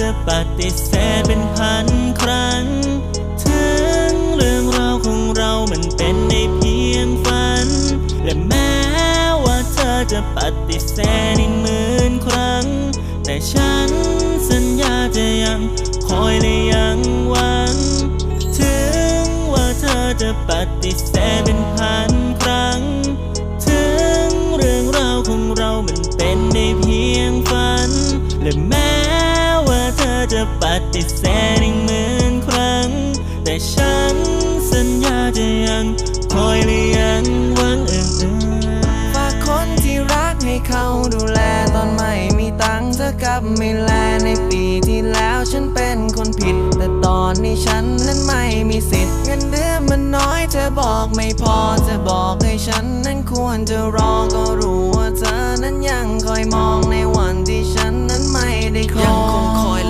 จะปฏิเสธเป็นพันครั้ง ถึงเรื่องราวของเรามันเป็นได้เพียงฝัน และแม้ว่าเธอจะปฏิเสธอีกหมื่นครั้ง แต่ฉันสัญญาจะยังคอยและยังหวัง ถึงว่าเธอจะปฏิเสธเป็นพันครั้ง ถึงเรื่องราวของเรามันเป็นได้เพียงฝัน และแม้ จะปฏิเสธอีกหมื่นครั้ง แต่ฉันสัญญาจะยังคอยและยังหวังเอื่นฝากคนที่รักให้เขาดูแลตอนไม่มีตังค์เธอกลับไม่แลในปีที่แล้วฉันเป็นคนผิด แต่ตอนนี้ฉันนั้นไม่มีสิทธิ์เงินเดือนมันน้อยเธอบอกไม่พอเธอบอกให้ฉันนั้นควรจะรอก็รู้ว่าเธอนั้นยังคอยมองในวันที่ฉันนั้นไม่ได้ครองยังคงคอย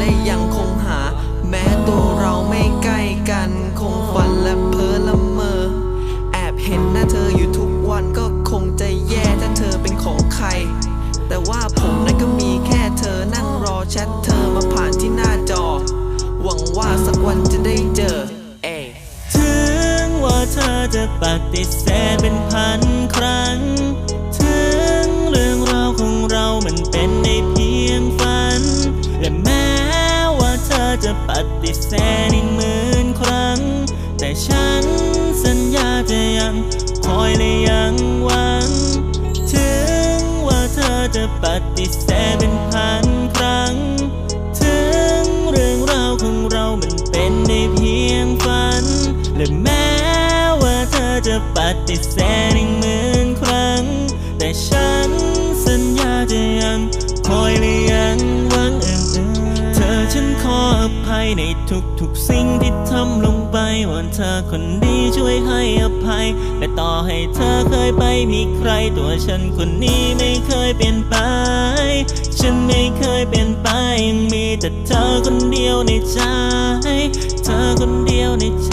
และยังคงหา แม้ตัวเราไม่ใกล้กัน คงฝันและเพ้อละเมอ แอบเห็นหน้าเธออยู่ทุกวันก็คงจะแย่ถ้าเธอเป็นของใคร แต่ว่าผมนั้นก็มีแค่เธอนั่งรอแชทเธอมาผ่านที่หน้าจอ หวังว่าสักวันจะได้เจอเอถึงว่าเธอจะปฏิเสธเป็นพันครั้ง จะปฏิเสธอีกหมื่นครั้ง แต่ฉันสัญญาจะยังคอยและยังหวัง ถึงว่าเธอจะปฏิเสธเป็นพันครั้ง ถึงเรื่องราวของเรามันเป็นได้เพียงฝัน และแม้ว่าเธอจะปฏิเสธอีกหมื่นครั้ง แต่ฉันสัญญาจะยังคอยและ ในทุกๆสิ่งที่ทำลงไปวันเธอคนดีช่วยให้อภัย และต่อให้เธอเคยไปมีใครตัวฉันคนนี้ไม่เคยเปลี่ยนไป ฉันไม่เคยเปลี่ยนไปยังมีแต่เธอคนเดียวในใจ เธอคนเดียวในใจ